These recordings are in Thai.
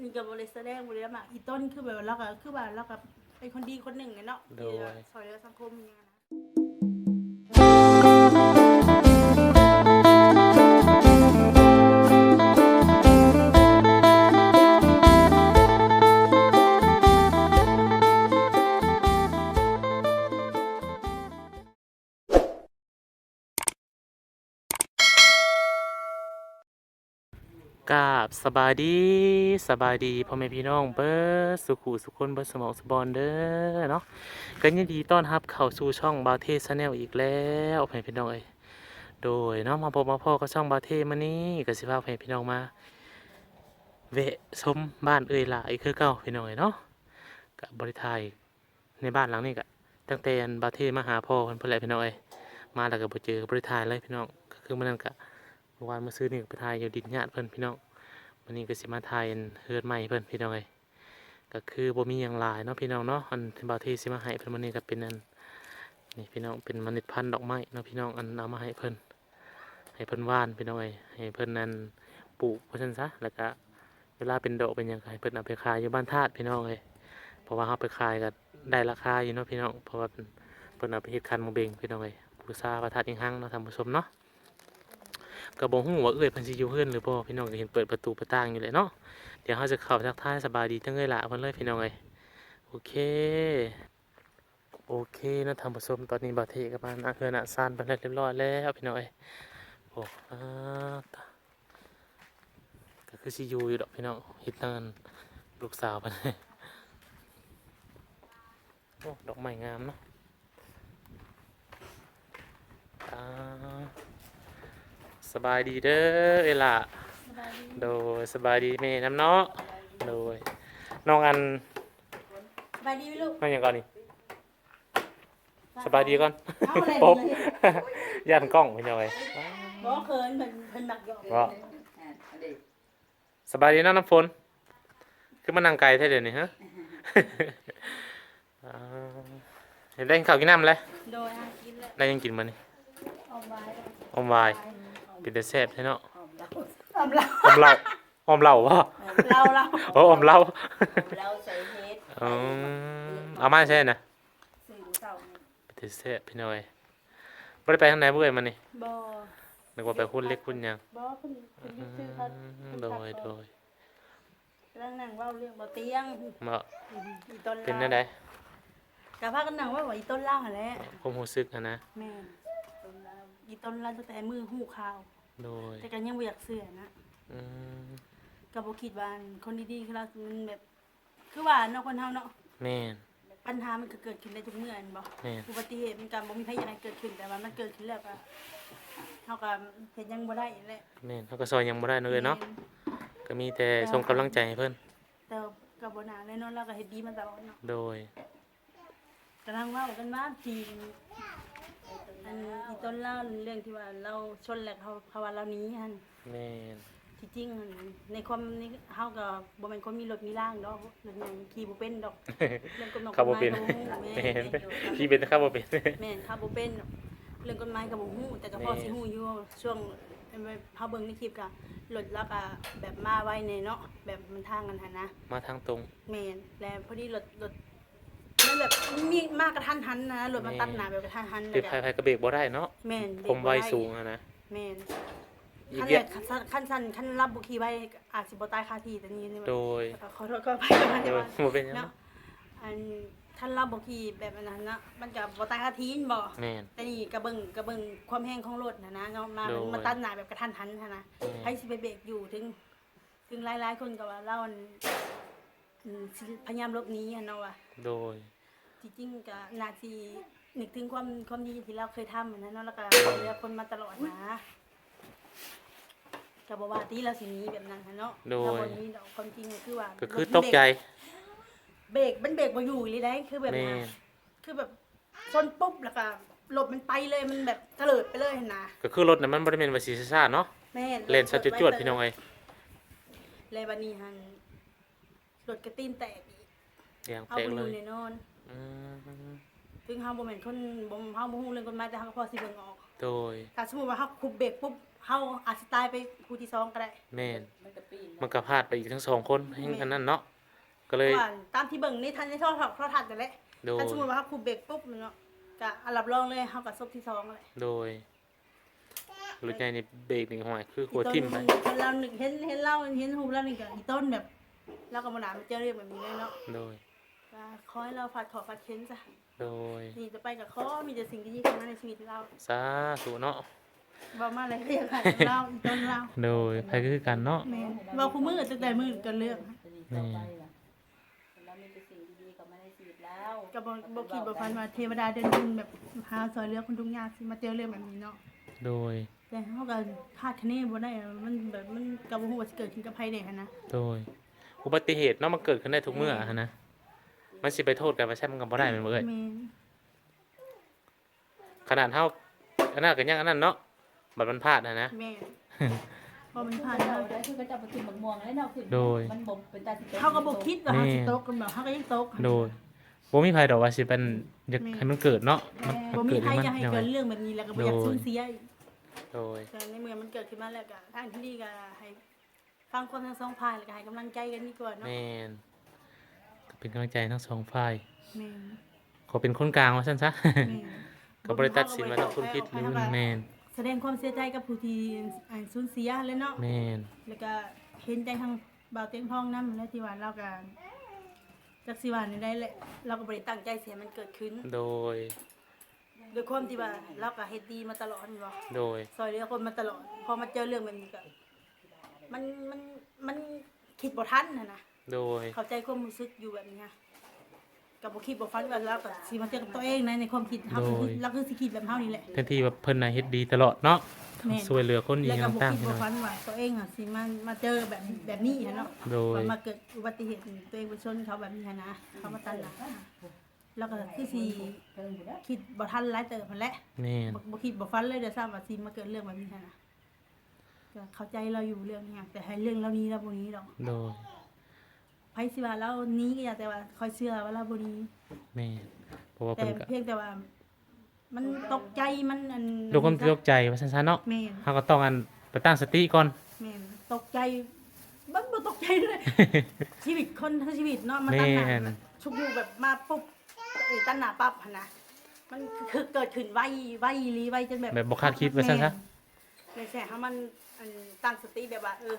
นี่ก็บ่ได้แสดงบ่ได้มาอีต้นคือแบบว่าเราก็คือว่าเราก็เป็นคนดีคนหนึ่งไงเนาะโดยที่ช่วยเหลือสังคมอย่างเงี้ย กาบสบายดีสบายดีพ่อแม่พี่น้องเบิร์สุขุสุขคนเบิร์สมองสบอนเด้อเนาะก็ยินดีต้อนรับเข้าสู่ช่องบาเทชาแนลอีกแล้วพ่อแม่พี่น้องเอ้ยโดยเนาะมาพบมาพ่อก็ช่องบาเทมานี่ก็สิพาพ่อแม่พี่น้องมาเวะชมบ้านเอ้ยหลายคือเก่าพี่น้องเอ้ยเนาะกับบริไทยในบ้านหลังนี้ก็ตั้งแต่บาเทมาหาพ่อเพิ่นเพิ่นแหละพี่น้องเอ้ยมาแล้วก็บ่เจอบริไทยเลยพี่น้องก็คือมื้อนั้นก็เมื่อวานเมื่อซื้อนี่ไปถ่ายอยู่ดินญาติเพิ่นพี่น้อง วันนี้ก็สิมาถ่ายเฮือนใหม่เพิ่อนพี่น้องเอ้ยก็คือบ่มีหยังหลายเนาะพี่น้องเนาะอันบาทีสิมาให้เพิ่อนวันนี้ก็เป็นอันนี่พี่น้องเป็นมล็ดพันธุ์ดอกไม้เนาะพี่น้องอันเอามาให้เพิ่อนให้เพิ่อนว่านพี่น้องเอ้ยให้เพิ่อนนั้นปลูกว่าซั่นซะแล้วก็เวลาเป็นดอกเป็นหยังก็ให้เพิ่อนเอาไปขายอยู่บ้านธาตุพี่น้องเอ้ยเพราะว่าเฮาไปขายก็ได้ราคาอยู่เนาะพี่น้องเพราะว่าเพิ่นเพิ่นเอาไปเฮ็ดคันมะเบงพี่น้องเอ้ยบูชาพระธาตุอิงหังเนาะท่านผู้ชมเนาะ ก็บ่ฮู้ว่าเอ้ยเพิ่นสิอยู่เฮือนหรือบ่พี่น้องก็เห็นเปิดประตูประต่างอยู่เลยเนาะเดี๋ยวเฮาจะเข้าทักทายสบายดีจังเอ้ยล่ะเพิ่นเลยพี่น้องเอ้ยโอเค โอเคนะท่านผู้ชมตอนนี้บ่าเทกับบ้านอาเฮือนอาซานเพิ่นเรียบร้อยแล้วพี่น้องเอ้ยโอ้อาตะก็คือสิอยู่อยู่ดอกพี่น้องเฮ็ดทางนั้นลูกสาวเพิ่นโอ้ดอกไม้งามเนาะอ่า ส บายดีเด้อเอล่ะสบายดีโดยสบายดีแม่น้ำเนาะโดยน้องอันสบายดีไหมลูกน้องหยังก่อนนี่สบายดีก่อนเอาอะไรปุ๊บเลยยันกล้องพี่น้องเอ้ยบ่เคินเพิ่นเพิ่นมักหยอกว่าสบายดีเนาะน้ำฝนคือมันนั่งไกลแท้เดี๋ยวนี้ฮะอ่าเห็นได้กินข้าวกินน้ำเลยโดยอากินแล้วได้ยังกินมานี่เอาไว้อมวาย เป็นแต่แซ่บใช่เนาะเอาเราอมเหล้าอมเหล้าป่ะเราเราโอ้อมเหล้าเราใส่เฮ็ดอืมเอามาใช่นะสื่อเก่าเนี่ยไปเซ่พี่น้อยบ่ได้ไปทางไหนบ่เอ่ยมันนี่บ่นึกว่าไปหุ้นเล็กหุ้นหยังบ่เพิ่นเพิ่นอืชื่อเขามโดยโดยกำลังนั่งเว้าเรื่องบ่เตียงมาอีต้นเป็นลาจังได๋กะพากันนั่งเว่าว่าอีต้นล่างหั่นแหละความรู้สึกอะนะแม่นต้น ลาวอีต้นลาวตั้งแต่มือหูข่าว โดยแต่ก็ยังบ่อยากเชื่อนะอืมก็บ่คิดว่าคนดีๆคือเรามันแบบ คือว่าเนาะคนเฮาเนาะแม่น ปัญหามันก็เกิดขึ้นได้ทุกเมื่อแม่นบ่แม่น อุบัติเหตุมันก็บ่มีใครอยากให้เกิดขึ้นแต่ว่ามันเกิดขึ้นแล้วก็เฮาก็เฮ็ดหยังบ่ได้แหละแม่นเฮาก็ซอยหยังบ่ได้เนาะเอ้ยเนาะก็มีแต่ส่งกำลังใจให้เพิ่นแต่ก็บ่นานแน่นอนเราก็เฮ็ดดีมาตลอดเนาะ โดย กำลังเว้ากันว่าที อันอีต้นเล่าเรื่องที่ว่าเราชนแล้วเขาเขาว่าเราหนี้หั่นแม่นที่จริงหั่นในความนี้เฮาก็บ่แม่นคนมีรถมีร่างดอกรถใหญ่ขี่บ่เป็นดอกเรื่องกฎหมายขับบ่เป็นกฎหมายก็บ่รู้แม่แม่นนพี่เป็นขับบ่เป็นแม่นขับบ่เป็นดอกเรื่องกฎหมายก็บ่ฮู้แต่ก็พอแม่นสิฮู้อยู่ช่วงเฮาเบิ่งในคลิปก็รถแล้วก็แบบมาไวแน่เนาะแบบมันทางกันหั่นนะมาทางตรง แม่นแล้วพอดีรถรถมัน แบบมีมากกระทันหันนะรถมันตัดหน้าแบบกระทันหันคือไผๆก็เบรกบ่ได้เนาะแม่นผมไวสูงอะนะแม่นอีกขั้นเวีแรยกขั้นสั้นขั้นรับบุคีไว้อาจสิบ่ตายคาที่แต่นี่นี่โดยขอโทษก็ไปกันโดแต่ยว่าบ่เป็นหยังเนาะอันท่านรับบุคีแบบนั้นนะมันก็บ่ตายคาที่บ่แม่นแต่นี่กระเบิงกระเบิงความแห้งของรถนะนะเนาะมาโดยมาตัดหน้าแบบกระทันหันนะนะอืมให้สิไปเบรกอยู่ถึง ถึงหลายๆคนก็ว่าเราอันอืมสิพยายามหลบหนีอะเนาะว่าโดยที่ จริงก็น่าสินึกถึงความความดีที่เราเคยทำอะนะเนาะแล้วก็เลือคนมาตลอดนะก็บอกว่าที่เราสิหนี้แบบนั้นหั้นเนาะโดยเราบ่หนี้ดอกความจริงก็คือว่าก็คือรถตมันกเบรใจเบรกมันเบรกบ่อยู่เลยได้คือแบบแม่นั้นนคือแบบชนปุ๊บแล้วก็หลบมันไปเลยมันแบบเตลิดไปเลยเห็นนะก็คือรถน่ะมันบ่ได้แม่นว่าสิซ่าๆเนาะแม่เลนสะจวดๆพี่น้องเอ้ยเลยบัดนี้หันรถกระตีนแตกอีกยางเอาแตกไปอเลยู่ยในนอนอืม ถึงเฮาบ่แม่นคนบ่เฮาบ่ฮู้เรื่องกฎหมายแต่เฮาก็พอสิเบิ่งออก โดย ถ้าสมมุติว่าเฮาคุบเบรกปุ๊บเฮาอาจสิตายไปผู้ที่สองก็ได้แม่นมันก็ปีนมันก็พลาดไปอีกทั้งสองคนให้อันนั้นเนาะก็เลยว่าตามที่เบิ่งในทันในโทรทัศน์โทรทัศน์นั่นแหละโดย ถ้าสมมุติว่าเฮาคูเบรกปุ๊บเนาะก็อันรับรองเลยเฮาก็ซบที่สองเลยโดยรถใหญ่นี่เบรกนี่ห่วยคือหัวทิ่มไปอีต้นเรานึกเห็นเห็นเราเห็นรูปแล้วนี่ก็อีต้นแบบเราก็บ่น่ามาเจอเรื่องแบบนี้เลยเนาะ โดย ก็ขอให้เราฝัดขอฝัดเข็นซะโดย นี่จะไปกับขอมีแต่สิ่งดีๆเข้ามาในชีวิตเราสาธุเนาะบ่มาอะไรก็อยากให้เราอีต้นเราโดยใครคือกันเนาะแม่นบ่คู่มือตั้งแต่มือกันเรื่องต่อไปล่ะแล้วมีแต่สิ่งดีๆเข้ามาในชีวิตแล้วก็บ่บ่คิดบ่ฝันว่าเทวดาเดินดินแบบหาซอยเหลือคนทุกข์ยากสิมาเจอเรื่องแบบนี้เนาะโดย แต่เฮาก็คาดคะเนบ่ได้อะมันแบบมันก็บ่ฮู้ว่าสิเกิดขึ้นกับไผได้หันนะโดย อุบัติเหตุเนาะมันเกิดขึ้นได้ทุกเมื่อหั้นนะ มันสิไปโทษกันว่าใช่มันก็บ่ได้แม่นบ่เอ้ยแม่นขนาดเฮาอันนั้นก็ยังอันนั้นเนาะบัดมันพลาดนะนะ แม่นพอมันผ่านเรามาได้คือก็จะไปกินมะม่วงแล้วเนาะขึ้นโดย มันบ่เป็นตาสิตกเฮาก็บ่คิดว่าเฮาสิตกกันแบบเฮาก็ยังตกโดยบ่มีไผดอกว่าสิเป็นอยากให้มันเกิดเนาะมันบ่มันมีเกิดใครให้มันจะให้ยังไง เกิดเรื่องแบบนี้แล้วก็บ่อยากโดย สูญเสียอีก โดย แต่ในเมื่อมันเกิดขึ้นมาแล้วก็ทางที่ดีก็ให้ฟังความทั้งสองฝ่ายแล้วก็ให้กำลังใจกันดีกว่าเนาะแม่นก็ เป็นกำลังใจทั้งสองฝ่ายแม่นขอเป็นคนกลางว่าซั่นซะ แม่นก็บ่ได้ตัดสินว่าทั้งคนผิดหรือแม่นแสดงความเสียใจกับผู้ที่อ่าสูญเสียแล้วเนาะ แม่นแล้วก็เห็นใจทางบ่าวเต็งทองนำและที่ว่าเราก็จักสิว่านี่ได้แหละเราก็บ่ได้ตั้งใจเสียมันเกิดขึ้นโดยด้วยความที่ว่าเราก็เฮ็ดดีมาตลอดนี่บ่โดย ซอยเหลือคนมาตลอด พอมาเจอเรื่องแบบนี้ก็มันมันมันคิดบ่ทันน่ะนะ โดย เข้าใจความรู้สึกอยู่แบบนี้ค่ะกับบ่คิดบ่ฟันว่าเราก็สิมาเจอกับตัวเองนะในความคิดเฮาคือเราคือสิคิดแบบเฮานี่แหละ แทนที่ว่าเพิ่นน่ะเฮ็ดดีตลอดเนาะแม่น ช่วยเหลือคนอีแล้วกก็บ่ต่างคิดๆพี่บ่น้อง ฟันว่าตัวเองอะสิมามาเจอแบบแบบนี้หั้นเนาะโดยว่ามาเกิดอุบัติเหตุตัวเองไปชนเขาแบบนี้หั้นนะเขามาตันหลังแล้วก็คือสิคิดบ่ทันหลายเติบนั่นแหละ แม่น บ่บ่คิดบ่ฟันเลยเดี๋ยวทราบว่าสิมาเกิดเรื่องแบบนี้หั้นนะก็เข้าใจเราอยู่เรื่องนี้แต่ให้เรื่องเรานี้เราบ่นี้ดอกโดย ไผสิว่าเรานี้ก็อย่าแต่ว่าคอยเชื่อว่าเราบ่นี้แม่นเพราะว่าแต่เพิ่นก็เพียงแต่ว่า มันตกใจมันอันด้วยความตกใจว่าซั่นๆเนาะแม่นเฮาก็ต้องอันไปตั้งสติก่อน แม่นตกใจมันบ่ตกใจเลย ชีวิตคนทั้งชีวิตเนาะมันตั้งหแม่น้านชุกอยู่แบบมาปุ๊บเอ้ยตั้งหน้าปั๊บหั่นนะมันคือเกิดขึ้นไวไวอีหลีไวจนแบบ แบบบ่คาดคิดว่าซั่นซะแม่นแต่ถ้ามันอันตั้งสติแบบว่าเออ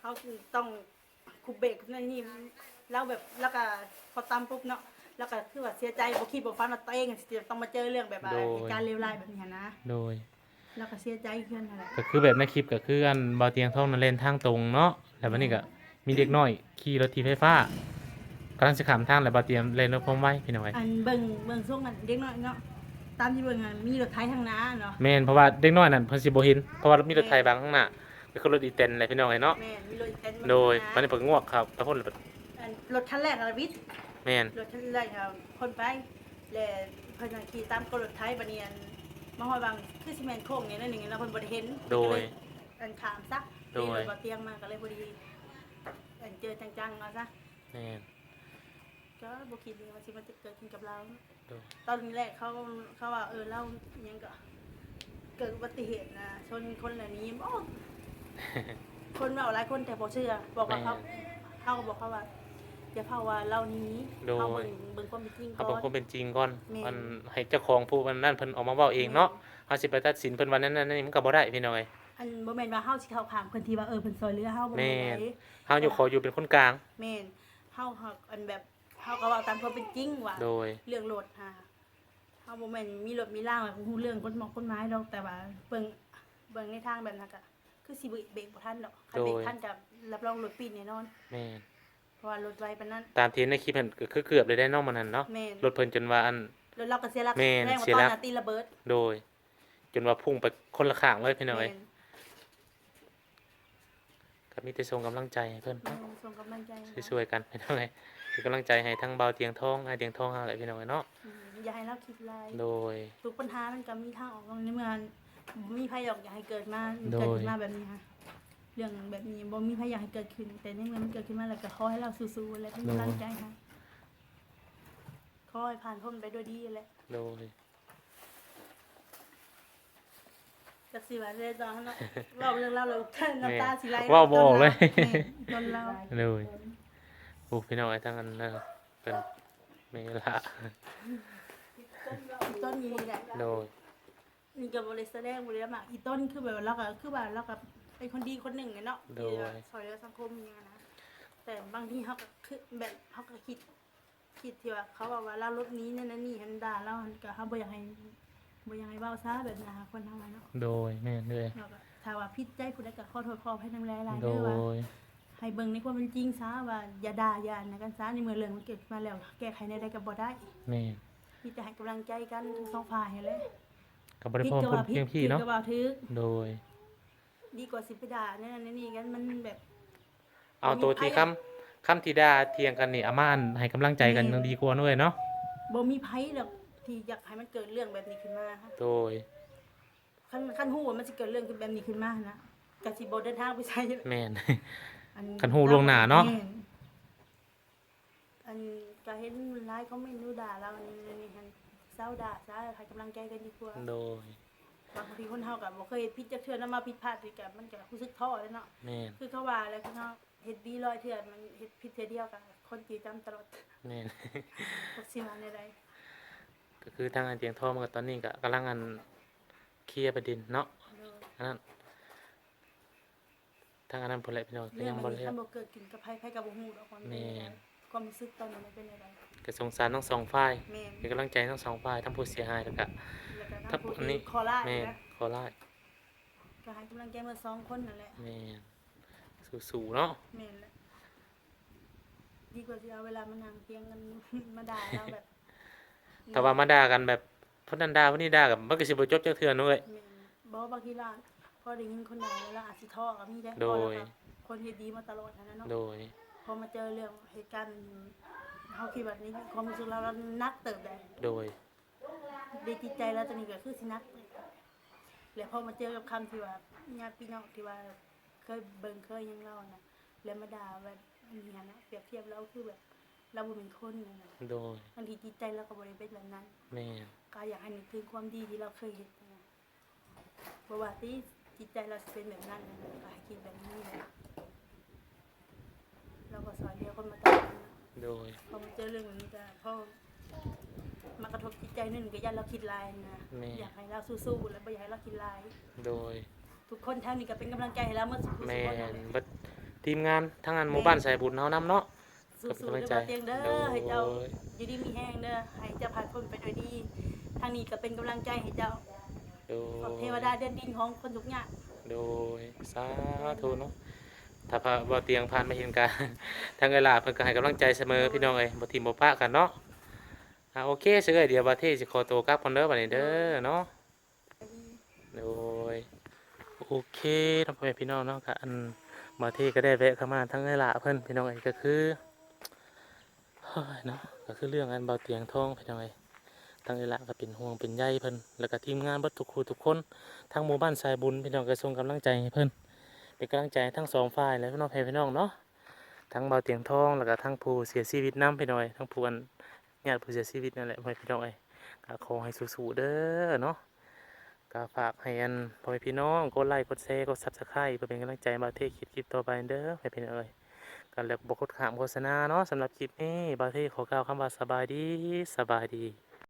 เขาต้อง คุบเบรกนั่นนี่แล้วแบบแล้วก็พอตามปุ๊บเนาะแล้วก็คือว่าเสียใจบ่คิดบ่ฝันว่าตัวเองจะต้องมาเจอเรื่องแบบว่าโดยเหตุการณ์เลวร้ายแบบนี้นะโดยแล้วก็เสียใจเพื่อนนั่นแหละก็คือแบบในคลิปก็คืออันเบาเตียงท่องนั่นเล่นทางตรงเนาะแล้ววันนี้ก็มีเด็กน้อยขี่รถถีบไฟฟ้ากำลังจะข้ามทางแล้วเบาเตียงเล่นรถพร้อมไว้พี่น้อยอันเบิ่งเบิ่งช่วงนั้นเด็กน้อยเนาะตามที่เบิ่งอะมีรถไถทางน้าเนาะแม่นเพราะว่าเด็กน้อยนั่นเพิ่นสิบ่เห็นเพราะว่ามีรถไถบางข้างหน้า เป็นคนรถอีเต็นอะไรพี่น้อยเนาะ แม่นมีรถอีแตนโดยมาวันนี้เพิ่นงวกครับแล้วคนอันรถคันแรกอะวิทย์แม่นรถคันแรกอะคนไปแล้วเพิ่นก็ขี่ตามกรถไถบัดนี้อันมาฮอดบางคือสิแม่นโค้งนี่นั่นนี่แล้วเพิ่นบ่ได้เห็นโดยก็เลยอันขามซะโดย มีรถบ่เตียงมาก็เลยบ่ดีอันเจอจังๆเอาซะแม่นก็บ่คิดเลยว่าสิมันจะเกิดขึ้นกับเรา โดยตอนแรกเขาเขาว่าเออเล่าอิหยังก็เกิดอุบัติเหตุนะชนคนเหล่านี้บอก คนเราหลายคนแต่บ่เชื่อ บอกว่าเขาเขาก็บอกเขาว่าอย่าเผาว่าเล่านี้โดยเขาเบิ่งเบิ่งความเป็นจริงเขาก่บอกอนความเป็นจริงก่อนแม่นมันให้เจ้าของผู้มันนั่นเพิ่นออกมาเว้าเองเนาะเฮาสิไปตัดสินเพิ่นว่านั้นนั่นนี่มันก็บ่ได้พี่น้อยอันบ่แม่นว่าเฮาสิเข้าข้างเพิ่นที่ว่าเออเพิ่นซอยเหลือเฮาบ่แม่แม่นนไดเฮาอยู่ขออยู่เป็นคนกลางแม่นเฮาหักอันแบบเฮาก็เว้าตามความเป็นจริงว่าโดยเรื่องรถค่ะเฮาบ่แม่นมีรถมีล่างแบบฮู้เรื่องกฎหมายกฎหมายดอกแต่ว่าเบิ่งเบิ่งในทางแบบนั้นก็ คือสิเบรกเบรกบ่ทันดอกคันเบรกโดยทันก็รับรองรถปีนแน่นอนแม่นเพราะว่ารถไวปานนั้น ตามที่ในคลิปเพิ่นก็คือเกือบเลยได้เนาะมันนั่นเนาะแม่นรถเพิ่นจนว่าอัน รถเราก็เสียหลักแม่นแรงกว่าเสียตอหลันกน่ะตีระเบิดโดย จนว่าพุ่งไปคนละข้างเลยพี่น้อยแม่นก็มีแต่ส่งกำลังใจให้เพิ่นแม่นส่งกำลังใจให้ช่วยๆกันพี่น้อยเป็นกำลังใจให้ทั้งเบาเตียงทองไอเตียงทองเฮาแหละพี่น้อยเนาะ อืมอย่าให้เราคิดลายโดยทุกปัญหามันก็มีทางออกในเมื่อบ่ มีภัยหรอกอยากให้เกิดมาโดย เกิดขึ้นมาแบบนี้ค่ะเรื่องแบบนี้บ่มีภัยอยากให้เกิดขึ้น แต่ในเมื่อมันเกิดขึ้นมาแล้วก็ขอให้เราสู้ๆและเป็นกำลังใจให้ขอให้ผ่านพ้นไปด้วยดีแหละโดยจักสิว่าได้ตอนนั้นเล่าเรื่องเล่าเลยน้ำตาสิไหลเว้าบ่ออกเลยจนเราเลยโอ้พี่น้องไอ้ทั้งนั้นนะเป็นเมละต้นนี้แหละ โดย นี่กับบริษัทแรกบริษัทมาอีต้นคือแบบเราก็คือว่าเราก็เป็นคนดีคนหนึ่งไงเนาะที่ซอยเหลือสังคมอย่างเงี้ยนะแต่บางทีเขาก็คือแบบเขาก็คิด คิดที่ว่าเขาบอกว่าเรารถนี้นั่นนั่นนี่หันด่าเราหันก็เขาบ่อยากให้บ่อยากให้เบ้าซะแบบนี้ค่ะคนทำงานเนาะโดยแม่นเลยเราก็ถ้าว่าผิดใจผู้ใดก็ขอโทษขอให้น้ำแร่หลายโดเด้อว่า ย ให้เบิ่งในความเป็นจริงซะว่าอย่าด่าอย่าอันนะกันซะในเมื่อเรื่องมันเกิดขึ้นมาแล้ว แก้ไขในใดก็บ่ได้ แม่นมีแต่ให้กำลังใจกันทั้งสองฝ่ายให้เลย กับบริพรพูดเพียงพี่เนาะผิดก็ว่าถึกโดย ดีกว่าสิไปด่านั่นนั่นนี่กันมันแบบ เอาตัวที่คำคำที่ด่าเทียงกันนี่อาม่านให้กำลังใจกันยังดีกว่าด้วยเนาะบ่มีไผหรอกที่อยากให้มันเกิดเรื่องแบบนี้ขึ้นมาค่ะโดยคันคันฮู้ว่ามันสิเกิดเรื่องขึ้นแบบนี้ขึ้นมานะก็สิบ่เดินทางไปใช้แม่นอันคันฮู้ล่วงหน้าเนาะแม่อันก็เห็นหลายเขาไม่รู้ด่าเราอันนี้อันนี่หันเศร้าด่าซะให้กำลังใจกันดีกว่าโดย บางทีคนเฮาก็บ่เคยผิดจักเทื่อนำมาผิดพลาดอีกก็มันก็รู้สึกท้อแล้วเนาะแม่นคือเขาว่าแล้วคือเนาะเฮ็ดดีร้อยเทื่อมันเฮ็ดผิดเทื่อเดียวก็คนจีจำตลอดแม่น บ่สิว่าในใดก็คือทางอันเตียงทองมันก็ตอนนี้ก็กำลังอันเคลียร์ประเด็นเนาะเอออันนั้นทางอันนั้นพุ่นแหละพี่น้องก็เรื่อยังงมับ่นเรียคักนบ่เกิดขึ้นกับไผไผก็บ่ฮู้ดอกความเป็นแม่ยังไงความรู้สึกตอนนั้นมันเป็นจังได ก็สงสารทั้งสองฝ่ายแม่นเป็นกำลังใจทั้งสองฝ่ายทั้งผู้เสียหายแล้วก็ แล้วก็ถ้าทางผู้อันนี้ ที่คอลาดแม่นนะขอไล่ก็ให้กำลังใจมาสองคนนั่นแหละแม่นสู้ๆเนาะแม่นแหละดีกว่าสิเอาเวลามานั่งเถียงกัน มาด่าเราแบบแต่ว่ามาด่ากันแบบพนนันด่าพนนี้ด่ากับมันก็สิบ่จบจักเทื่อนู้นเลยแม่นบ่บางทีเราพอได้ยินคนใดแล้วเราอาจสิท้อก็มีได้โดย พอแล้วก็คนเฮ็ดดีมาตลอดนะเนาะโดย พอมาเจอเรื่องเหตุการณ์ เขาคิดแบบนี้ความรู้สึกเราเรานักเติบได้โดยดีจิตใจเราตอนนี้ก็คือสินักเติบแล้วพอมาเจอกับคำที่ว่าญาติพี่น้องที่ว่าเคยเบิ่งเคยหยังเรานะแล้วมาด่าแบบนี้นะเปรียบเทียบเราคือแบบ เราบ่เป็นคนนะนะโดยบางทีจิตใจเราก็บ่ได้เป็นแบบนั้นแม่นก็อยากให้นึกถึงความดีที่เราเคยเห็นนะบ่ว่าที่จิตใจเราสิเป็นแบบนั้นนะก็ให้คิดแบบนี้นะเราก็สอนเดียวคนมาตลอดนะ โดยพอมาเจอเรื่องแบบนี้ก็พอมากระทบจิตใจหนึ่งก็ยันเราคิดลายนะแม่ อยากให้เราสู้ๆแล้วไม่อยากให้เราคิดลาย โดยทุกคนทางนี้ก็เป็นกำลังใจให้เราเมื่อสุขแม่สุขคนนเบัดทีมงานทั้งอันหมู่บ้านสายบุญเฮานํเนาะ สู้เป็นๆกำลังเด้ใจอบ่เตียงเด้โดอย ให้เจ้าโดยอยู่ดีมีแห้งเด้อให้เจ้าผ่านพ้นไปโดยดี ทางนี้ก็เป็นกำลังใจให้เจ้าโดขอบเทยวดาเดินดินของคนทุกอย่างโดยสาธุเนาะ ถ้าพระบ่เตียงผ่านมาเห็นกันทางเวลาเพิ่นก็ให้กำลังใจเสมอพี่น้องเอ้ยบ่ทิมบ่ปะกันเนาะอ่าโอเคเสือเดี๋ยวบาเทสิขอตัวกลับก่อนเด้อบัดนี้เด้อเนาะโดยโอเคท่านพ่อแม่พี่น้องเนาะก็อันบาเทก็ได้แวะเข้ามาทางเวลาเพิ่นพี่น้องเอ้ยก็คือเฮ้ยเนาะก็คือเรื่องอันเบาเตียงท้องพี่น้องเอ้ยทางเวลาก็เป็นห่วงเป็นใยเพิ่นแล้วก็ทีมงานเบิดทุกครูทุกคนทางหมู่บ้านสายบุญพี่น้องก็ส่งกำลังใจให้เพิ่น เป็นกำลังใจทั้งสองฝ่ายเลยพี่น้องพี่น้องเนาะทั้งเบาเตียงทองแล้วก็ทั้งผู้เสียชีวิตน้ำพี่น้อยทั้งผู้อันญาติผู้เสียชีวิตนั่นแหละพ่อพี่น้องเอ้ก็ขอให้สู้ๆเด้อเนาะก็ฝากให้อันพ่อพี่น้องกดไลค์กดแชร์กด Subscribe เพื่อเป็นกำลังใจมาเทคลิปคลิปต่อไปเด้อพ่อแม่พี่น้องเอ้ยกันแล้วบ่กดขามโฆษณาเนาะสำหรับคลิปนี้บาเทขอกล่าวคำว่าสบายดีสบายดี